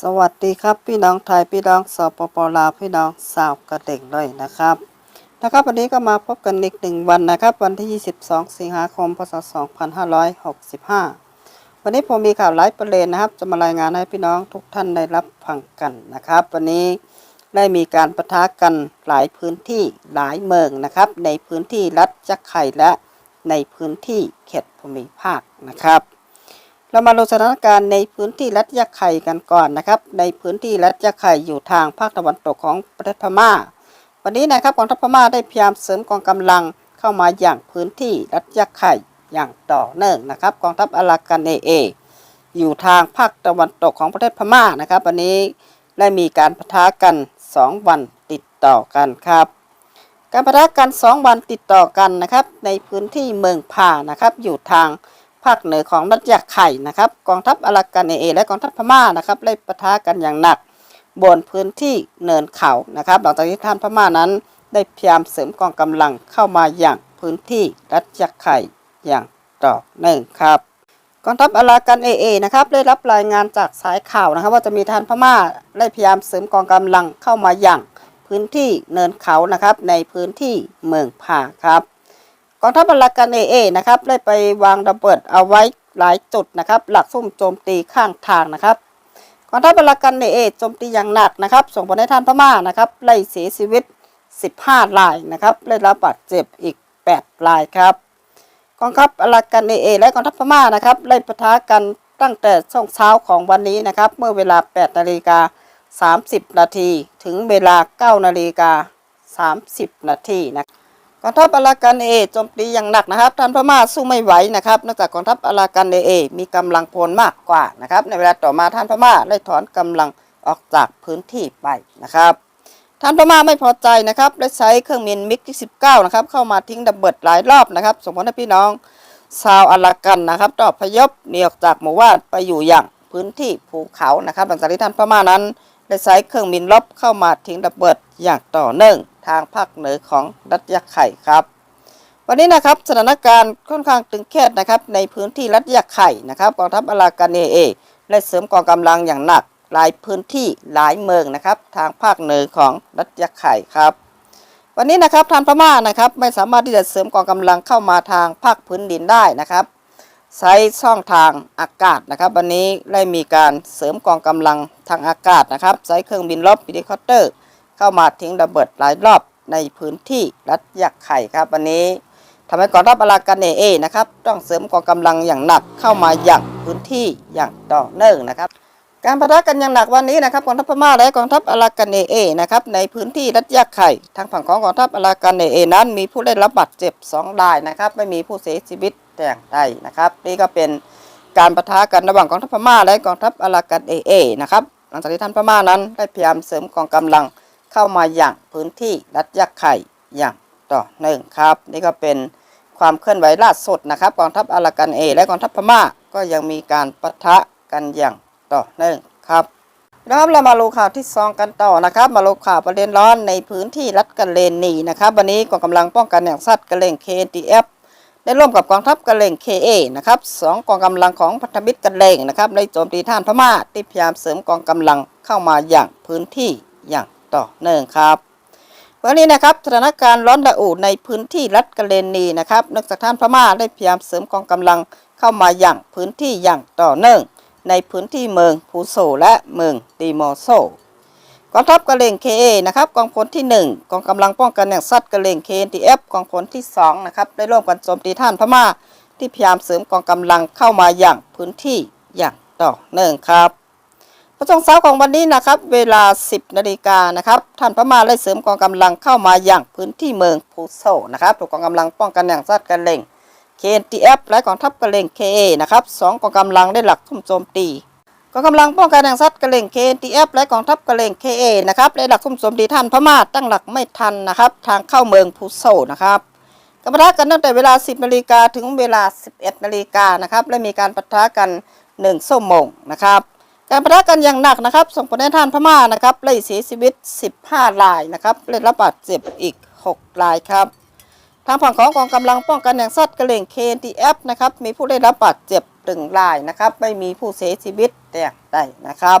สวัสดีครับพี่น้องไทยพี่น้องสปปลาวพี่น้องสาวกระเด็กเลยนะครับนะครับวันนี้ก็มาพบกันอีกหนึ่งวันนะครับ วันที่ 22 สิงหาคมพศ 2565 วันนี้ผมมีข่าวไลฟ์ประเด็นนะครับ จะมารายงานให้พี่น้องทุกท่านได้รับฟังกันนะครับ วันนี้ได้มีการประทะกันหลายพื้นที่หลายเมืองนะครับ ในพื้นที่รัฐจักไข่และในพื้นที่เขตภูมิภาคนะครับ เรามาลงสถานการณ์ในพื้นที่รัฐยะไข่กันก่อนนะครับ ในพื้นที่รัฐยะไข่อยู่ทางภาคตะวันตกของประเทศพม่า วันนี้นะครับกองทัพพม่าได้พยายามเสริมกองกำลังเข้ามาอย่างพื้นที่รัฐยะไข่อย่างต่อเนื่องนะครับ กองทัพอารากันเอเอ อยู่ทางภาคตะวันตกของประเทศพม่านะครับ วันนี้ได้มีการปะทะกัน 2 วันติดต่อกันครับการปะทะกัน 2 วันติดต่อกันนะครับในพื้นที่เมืองพานะครับอยู่ทาง ภาคเหนือของรัฐยะไข่นะครับ กองทัพอารากันเอเอและกองทัพพม่านะครับได้ปะทะกันอย่างหนัก บนพื้นที่เนินเขานะครับ หลังจากที่ท่านพม่านั้น ได้พยายามเสริมกองกำลังเข้ามาอย่างพื้นที่รัฐยะไข่อย่างต่อเนื่องครับกองทัพอารากันเอเอนะครับได้รับรายงานจากสายข่าวนะครับ ว่าจะมีทหานพม่าได้พยายามเสริมกองกำลังเข้ามาอย่างพื้นที่เนินเขานะครับในพื้นที่เมืองผาครับ องทัพอารากันเอเอนะครับได้ไปวางระเบิดเอาไว้หลายจุดนะครับ หลักซุ่มโจมตีข้างทางนะครับกองทัพอารากันเอเอโจมตีอย่างหนักนะครับ ส่งผลให้ท่านพม่านะครับไล่เสียชีวิต 15รายนะครับได้รับบาดเจ็บอีก 8 รายครับกองทัพอารากันเอเอและกองทัพพม่านะครับไล่ปะทะกันตั้งแต่ช่วงเช้าของวันนี้นะครับ เมื่อเวลา 8 นาฬิกา 30 นาทีถึงเวลา 9 นาฬิกา 30 นาทีนะ กองทัพอารากันเอโจมตีอย่างหนักนะครับท่านพม่าสู้ไม่ไหวนะครับเนื่องจากกองทัพอารากันเอมีกำลังพลมากกว่านะครับ ในเวลาต่อมาท่านพม่าได้ถอนกำลังออกจากพื้นที่ไปนะครับ ท่านพม่าไม่พอใจนะครับได้ใช้เครื่องบินมิกที่19นะครับเข้ามาทิ้งระเบิดหลายรอบนะครับส่งผลให้พี่น้องชาวอารากันนะครับต้องพยพหนีออกจากหมู่บ้านไปอยู่อย่างพื้นที่ภูเขานะครับหลังจากที่ท่านพม่านั้น ได้ใช้เครื่องบินรบเข้ามาทิ้งระเบิดอย่างต่อเนื่อง ทางภาคเหนือของรัฐยะไข่ครับ วันนี้นะครับสถานการณ์ค่อนข้างตึงเครียดนะครับในพื้นที่รัฐยะไข่นะครับกองทัพอารากันเอเอได้เสริมกองกำลังอย่างหนักหลายพื้นที่หลายเมืองนะครับ ทางภาคเหนือของรัฐยะไข่ครับ วันนี้นะครับทานพม่านะครับไม่สามารถที่จะเสริมกองกำลังเข้ามาทางภาคพื้นดินได้นะครับใช้ช่องทางอากาศนะครับ วันนี้ได้มีการเสริมกองกำลังทางอากาศนะครับใช้เครื่องบินรบเฮลิคอปเตอร์ เข้ามาทิ้งระเบิดหลายรอบในพื้นที่รัฐยะไข่ครับวันนี้ทำให้กองทัพอารากันเอเอนะครับต้องเสริมกองกำลังอย่างหนักเข้ามาอย่างพื้นที่อย่างต่อเนื่องนะครับ การปะทะกันอย่างหนักวันนี้นะครับกองทัพพม่าและกองทัพอารากันเอเอนะครับในพื้นที่รัฐยะไข่ทางฝั่งของกองทัพอารากันเอเอนั้น มีผู้ได้รับบาดเจ็บ2รายนะครับไม่มีผู้เสียชีวิตแต่อย่างใดนะครับ นี่ก็เป็นการปะทะกันระหว่างกองทัพพม่าและกองทัพอารากันเอเอนะครับหลังจากที่ท่านพม่านั้นได้พยายามเสริมกองกำลัง เข้ามาอย่างพื้นที่รัฐยะไข่อย่างต่อเนื่องครับ นี่ก็เป็นความเคลื่อนไหวล่าสุดนะครับกองทัพอารากันเอ และกองทัพพม่าก็ยังมีการปะทะกันอย่างต่อเนื่องครับนะครับเรามาดูข่าวที่สองกันต่อนะครับ มาดูข่าวประเด็นร้อนในพื้นที่รัฐกะเลนนีนะครับ วันนี้กองกำลังป้องกันอย่างสัตว์กะเลง KTF ได้ร่วมกับกองทัพกะเลง KA นะครับสองกองกำลังของพันธมิตรกะเลงนะครับได้โจมตีท่านพม่าที่พยายามเสริมกองกำลังเข้ามาอย่างพื้นที่อย่าง ต่อเนื่องครับวันนี้นะครับสถานการณ์ร้อนระอุในพื้นที่รัฐกะเลนีนะครับเนื่องจากท่านพม่าได้พยายามเสริมกองกำลังเข้ามาอย่างพื้นที่อย่างต่อเนื่อง ในพื้นที่เมืองพูโซและเมืองติโมโซกองทัพกะเหร่ง KA นะครับกองพลที่ 1 กองกำลังป้องกันอย่างซัดกะเหร่ง KNTF กองพลที่2นะครับได้ร่วมกันโจมตีท่านพม่าที่พยายามเสริมกองกำลังเข้ามาอย่างพื้นที่อย่างต่อเนื่องครับ ประช่วงเช้าของวันนี้นะครับ เวลา 10นาฬิกานะครับท่านพม่าได้เสริมกองกำลังเข้ามาอย่างพื้นที่เมืองพูโซนะครับถูกกองกำลังป้องกันอย่างซัดกะเหร่ง KNTF และกองทัพกระเหร่ง KA นะครับสองกองกำลังได้หลักทุ่มโจมตีกองกำลังป้องกันแห่งซัดกระเหร่ง KNTF และกองทัพกระเหร่ง KA นะครับได้หลักทุ่มโจมตีท่านพม่าตั้งหลักไม่ทันนะครับ ทางเข้าเมืองพูโซนะครับกรปะทะกันตั้งแต่เวลา 10นาฬิกาถึงเวลา 11นาฬิกานะครับและมีการปะทะกัน1ชั่วโมงนะครับ การปะทะกันอย่างหนักนะครับ ส่งผลให้ท่านพม่านะครับไล่เสียชีวิต 15 รายนะครับได้รับบาดเจ็บอีก 6 รายครับทางฝั่งของกองกำลังป้องกันอย่งซัดกระเหล่ง KNTF นะครับมีผู้ได้รับบาดเจ็บหนึ่งรายนะครับไม่มีผู้เสียชีวิตแต่อย่างใดนะครับ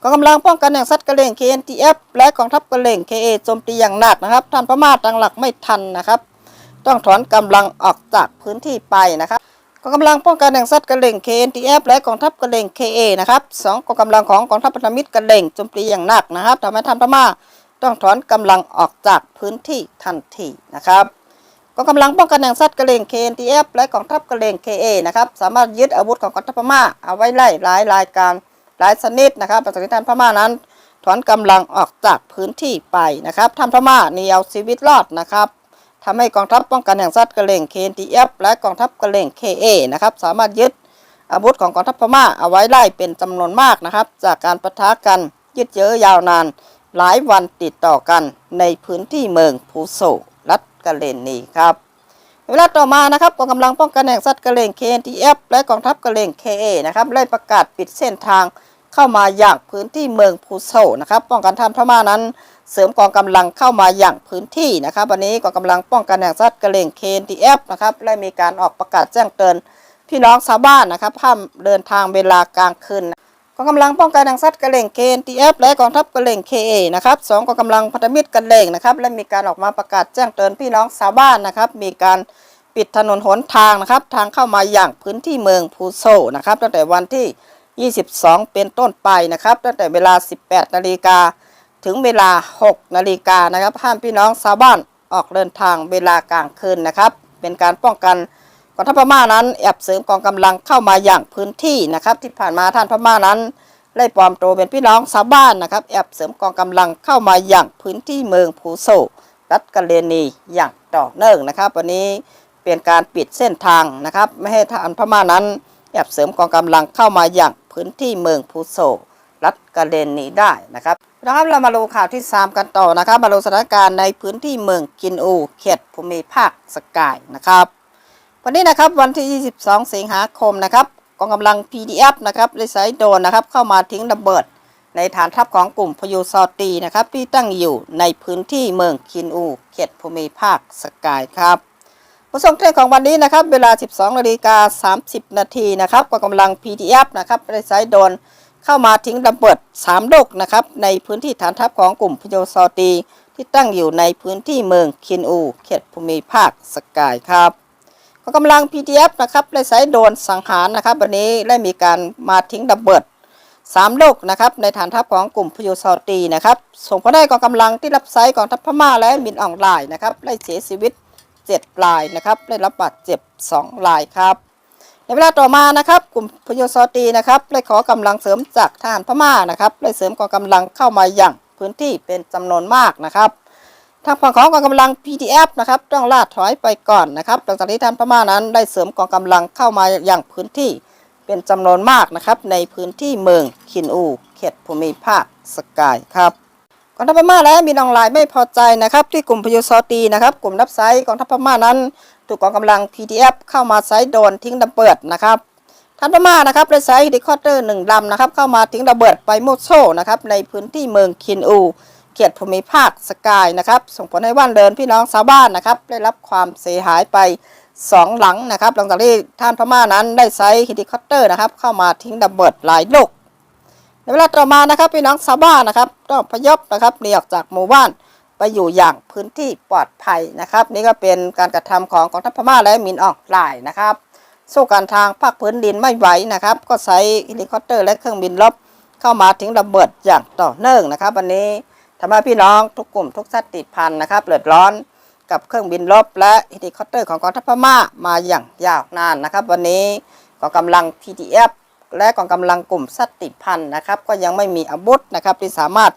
กองกำลังป้องกันแห่งซัดกระเหล่ง KNTF และกองทัพกระเหล่ง KA โจมตีอย่างหนักนะครับท่านพม่าตั้งหลักไม่ทันนะครับ ต้องถอนกำลังออกจากพื้นที่ไปนะครับ กองกำลังป้องกันแห่งซัดกระเหล่ง KNTF และกองทัพกระเหล่ง KA นะครับสองกองกำลังของกองทัพพันธมิตรกระเหล่งโจมตีอย่างหนักนะครับทำให้ท่าพม่าต้องถอนกำลังออกจากพื้นที่ทันทีนะครับกองกำลังป้องกันแห่งซัดกระเหล่ง KNTF และกองทัพกระเหล่ง KA นะครับสามารถยึดอาวุธของกองทัพพม่าเอาไว้ไล่หลายรายการหลายชนิดนะครับประชาชนพม่านั้นถอนกำลังออกจากพื้นที่ไปนะครับท่านพม่าหนีเอาชีวิตรอดนะครับ ทำให้กองทัพป้องกันแห่งซัดกระเหล่ง KNTF และกองทัพกระเหล่ง KA นะครับสามารถยึดอาวุธของกองทัพพม่าเอาไว้ไล่เป็นจำนวนมากนะครับ จากการปะทะกันยืดเยื้อยาวนาน หลายวันติดต่อกันในพื้นที่เมืองภูโซรัฐกะเลนนีครับเวลาต่อมานะครับกองกำลังป้องกันแห่งสัตว์กระเลง KNTF และกองทัพกระเลง KA นะครับได้ประกาศปิดเส้นทางเข้ามาอย่างพื้นที่เมืองภูโซนะครับป้องกันทานพม่านั้นเสริมกองกำลังเข้ามาอย่างพื้นที่นะครับวันนี้กองกำลังป้องกันแห่งสัตว์กระเลง KNTF นะครับได้มีการออกประกาศแจ้งเตือนพี่น้องชาวบ้านนะครับห้ามเดินทางเวลากลางคืนกองกำลังป้องกันแห่งซัดกระเหล่ง KNTF และกองทัพกระเหล่ง KA นะครับสองกองกำลังพันธมิตรกระเลงนะครับและมีการออกมาประกาศแจ้งเตือนพี่น้องชาวบ้านนะครับ มีการปิดถนนหนทางนะครับทางเข้ามาอย่างพื้นที่เมืองภูโซนะครับตั้งแต่วันที่ 22 เป็นต้นไปนะครับตั้งแต่เวลา 18นาฬิกา ถึงเวลา 6 นาฬิกานะครับ ห้ามพี่น้องชาวบ้านออกเดินทางเวลากลางคืนนะครับ เป็นการป้องกันกองทัพพม่านั้นแอบเสริมกองกำลังเข้ามาอย่างพื้นที่นะครับ ที่ผ่านมาท่านพม่านั้นได้ปลอมตัวเป็นพี่น้องชาวบ้านนะครับ แอบเสริมกองกำลังเข้ามาอย่างพื้นที่เมืองภูโซรัฐกะเลนีอย่างต่อเนื่องนะครับ วันนี้เป็นการปิดเส้นทางนะครับ ไม่ให้ท่านพม่านั้นแอบเสริมกองกำลังเข้ามาอย่างพื้นที่เมืองภูโซ รัฐกะเลนนี้ได้นะครับนะครับเรามาดูข่าวที่ 3 กันต่อนะครับ มาดูสถานการณ์ในพื้นที่เมืองกินอูเขตภูมิภาคสกายนะครับ วันนี้นะครับวันที่ 22 สิงหาคมนะครับกองกำลัง PDF นะครับได้ใช้โดรนนะครับเข้ามาทิ้งระเบิด ในฐานทัพของกลุ่มพยูซอตีนะครับที่ตั้งอยู่ในพื้นที่เมืองคินอูเขตภูมิภาคสกายครับประสงค์เทศของวันนี้นะครับ เวลา 12นาฬิกา30 นาทีนะครับกองกำลัง PDF นะครับได้ใช้โดรน เข้ามาทิ้งระเบิด3ลูกนะครับในพื้นที่ฐานทัพของกลุ่มพยูซอตี ที่ตั้งอยู่ในพื้นที่เมืองคินอู เขตภูมิภาคสกายครับกองกำลัง PDF นะครับได้ใช้โดนสังหารนะครับ วันนี้ได้มีการมาทิ้งระเบิด3ลูกนะครับในฐานทัพของกลุ่มพยูซอตีนะครับส่งผลให้กองกำลังที่รับใช้กองทัพพม่าและมินออนไลน์นะครับได้เสียชีวิต7รายนะครับได้รับบาดเจ็บ 2 รายครับ ในเวลาต่อมานะครับ กลุ่มพยูซอตีนะครับได้ขอกำลังเสริมจากทหารพม่านะครับได้เสริมกองกำลังเข้ามาอย่างพื้นที่เป็นจำนวนมากนะครับทางฝั่งของกองกำลัง PDF นะครับต้องล่าถอยไปก่อนนะครับหลังจากที่ท่านพม่านั้นได้เสริมกองกำลังเข้ามาอย่างพื้นที่เป็นจำนวนมากนะครับในพื้นที่เมืองคินอู เขตภูมิภาคสกายครับกองทัพพม่าและมีนองลายไม่พอใจนะครับ ที่กลุ่มพยุซอตีนะครับ กลุ่มรับไซกองทัพพม่านั้น ถูกกองกำลัง PDF เข้ามาไซต์โดนทิ้งระเบิดนะครับท่านพม่านะครับได้ใช้เฮลิคอปเตอร์หนึ่งลำนะครับเข้ามาทิ้งระเบิดไปโมโซนะครับในพื้นที่เมืองคินอู เขตภูมิภาคสกายนะครับส่งผลให้บ้านเรือนพี่น้องชาวบ้านนะครับได้รับความเสียหายไปสองหลังนะครับหลังจากที่ท่านพม่านั้นได้ใช้เฮลิคอปเตอร์นะครับเข้ามาทิ้งระเบิดหลายลูกในเวลาต่อมานะครับพี่น้องชาวบ้านนะครับต้องพยพนะครับหนีออกจากหมู่บ้าน ไปอยู่อย่างพื้นที่ปลอดภัยนะครับ นี่ก็เป็นการกระทำของกองทัพพม่าและมินออกไลน์นะครับ สู้การทางภาคพื้นดินไม่ไหวนะครับ ก็ใช้เฮลิคอปเตอร์และเครื่องบินรบเข้ามาทิ้งระเบิดอย่างต่อเนื่องนะครับวันนี้ทำให้พี่น้องทุกกลุ่มทุกชาติพันธุ์นะครับเดือดร้อนกับเครื่องบินรบและเฮลิคอปเตอร์ของกองทัพพม่ามาอย่างยาวนานนะครับ วันนี้กองกำลัง PDF และกองกำลังกลุ่มชาติพันธุ์นะครับ ก็ยังไม่มีอาวุธนะครับที่สามารถ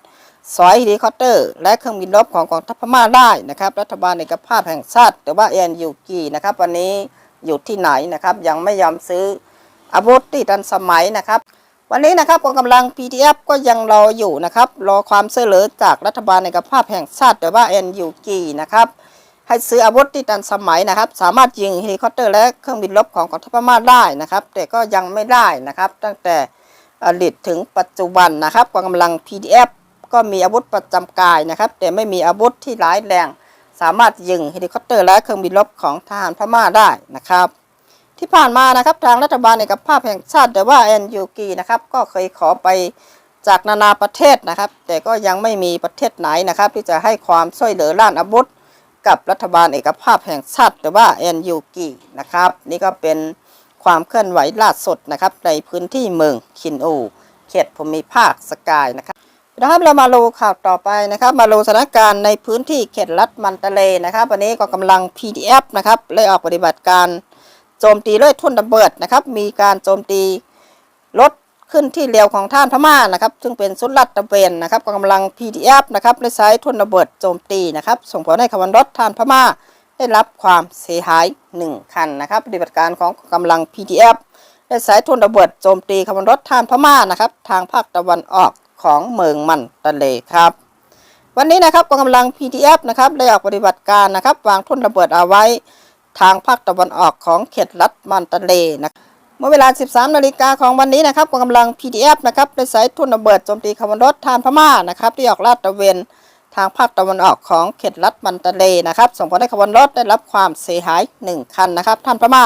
สอยเฮลิคอปเตอร์ และเครื่องบินรบของกองทัพพม่าได้นะครับ รัฐบาลเอกภาพแห่งชาติหรือว่าเอ็นยูกีนะครับวันนี้อยู่ที่ไหนนะครับยังไม่ยอมซื้ออาวุธที่ทันสมัยนะครับ วันนี้นะครับกองกำลัง PDF ก็ยังรออยู่นะครับรอความช่วยเหลือจากรัฐบาลในกภาพแห่งชาติหรือว่า NUG นะครับให้ซื้ออาวุธที่ทันสมัยนะครับ สามารถยิงเฮลิคอปเตอร์และเครื่องบินรบของกองทัพพม่าได้นะครับ แต่ก็ยังไม่ได้นะครับ ตั้งแต่อดีตถึงปัจจุบันนะครับกองกำลัง PDF ก็มีอาวุธประจำกายนะครับ แต่ไม่มีอาวุธที่ร้ายแรง สามารถยิงเฮลิคอปเตอร์และเครื่องบินรบของทหารพม่าได้นะครับ ที่ผ่านมานะครับทางรัฐบาลเอกภาพแห่งชาติหรือว่า NUG นะครับก็เคยขอไปจากนานาประเทศนะครับ แต่ก็ยังไม่มีประเทศไหนนะครับ ที่จะให้ความช่วยเหลือด้านอาวุธกับรัฐบาลเอกภาพแห่งชาติหรือว่า NUG นะครับ นี่ก็เป็นความเคลื่อนไหวล่าสุดนะครับ ในพื้นที่เมืองคินอู เขตภูมิภาคสกายนะครับ นะครับเรามาดูข่าวต่อไปนะครับ มาดูสถานการณ์ในพื้นที่เขตรัฐมันตะเลนะครับวันนี้ก็กำลัง PDF นะครับเลยออกปฏิบัติการโจมตีด้วยทุ่นระเบิดนะครับ มีการโจมตีรถขึ้นที่เร็วของท่านพม่านะครับ ซึ่งเป็นสุดลัดตะเวนนะครับก็กำลัง PDF นะครับได้ใช้ทุ่นระเบิดโจมตีนะครับ ส่งผลให้ขบวนรถท่านพม่า ได้รับความเสียหาย 1 คันนะครับ ปฏิบัติการของกำลัง PDF ได้สายทุนระเบิดโจมตีขบวนรถท่านพม่านะครับ ทางภาคตะวันออก ของเมืองมันตะเลครับ วันนี้นะครับกองกำลัง PDF นะครับได้ออกปฏิบัติการนะครับ วางทุ่นระเบิดเอาไว้ ทางภาคตะวันออกของเขตรัฐมันตะเลนะครับเมื่อเวลา 13 นาฬิกาของวันนี้นะครับกองกำลัง PDF นะครับได้สายทุนระเบิดโจมตีขบวนรถทานพม่านะครับที่ออกลาดตระเวนทางภาคตะวันออกของเขตรัฐมันตะเลนะครับส่งผลให้ขบวนรถได้รับความเสียหาย 1 คันนะครับท่านพม่า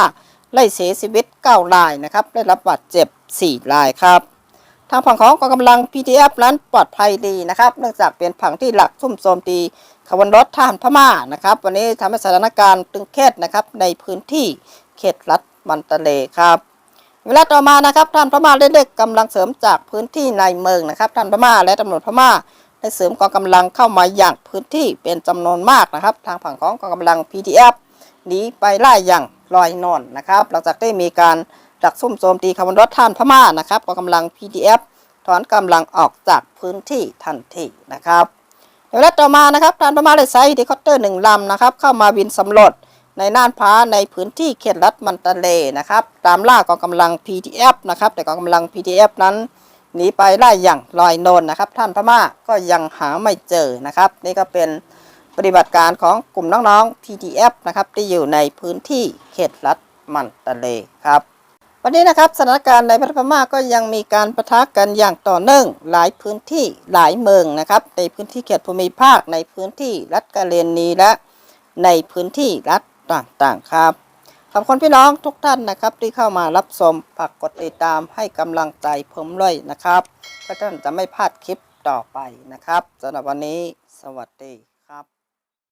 ไล่เสียชีวิต 9 รายนะครับ ได้รับบาดเจ็บ 4 รายครับ ทางฝั่งของกองกำลัง PDF นั้นปลอดภัยดีนะครับ เนื่องจากเป็นผังที่หลักซุ่มโจมตีขบวนรถทหารพม่านะครับ วันนี้ทำให้สถานการณ์ตึงเครียดนะครับในพื้นที่เขตรัฐมันตะเลครับเวลาต่อมานะครับท่านพม่าได้เรียกกำลังเสริมจากพื้นที่ในเมืองนะครับท่านพม่าและตำรวจพม่าได้เสริมกองกำลังเข้ามาอย่างพื้นที่เป็นจำนวนมากนะครับ ทางฝั่งของกองกำลัง PDF หนีไปไล่อย่างลอยนอนนะครับ หลังจากได้มีการ ดักซุ่มโจมตีขบวนรถท่านพม่านะครับกองกำลัง PDF ถอนกำลังออกจากพื้นที่ทันทีนะครับเดี๋ยวต่อมานะครับท่านพม่าได้ใช้เฮลิคอปเตอร์หนึ่งลำนะครับ เข้ามาบินสำรวจในน่านฟ้าในพื้นที่เขตรัฐมันตะเลนะครับ ตามล่ากองกำลัง PDF นะครับ แต่กองกำลัง PDF นั้นหนีไปได้อย่างลอยนวลนะครับ ท่านพม่าก็ยังหาไม่เจอนะครับ นี่ก็เป็นปฏิบัติการของกลุ่มน้องๆ PDF นะครับที่อยู่ในพื้นที่เขตรัฐมันตะเลครับ วันนี้นะครับสถานการณ์ในประเทศพม่าก็ยังมีการประทะกันอย่างต่อเนื่องหลายพื้นที่หลายเมืองนะครับ ในพื้นที่เขตภูมิภาคในพื้นที่รัฐกาเลนีและในพื้นที่รัฐต่างๆครับขอบคุณพี่น้องทุกท่านนะครับ ที่เข้ามารับชมฝากกดติดตามให้กำลังใจผมเลยนะครับเพื่อท่านจะไม่พลาดคลิปต่อไปนะครับสำหรับวันนี้ สวัสดี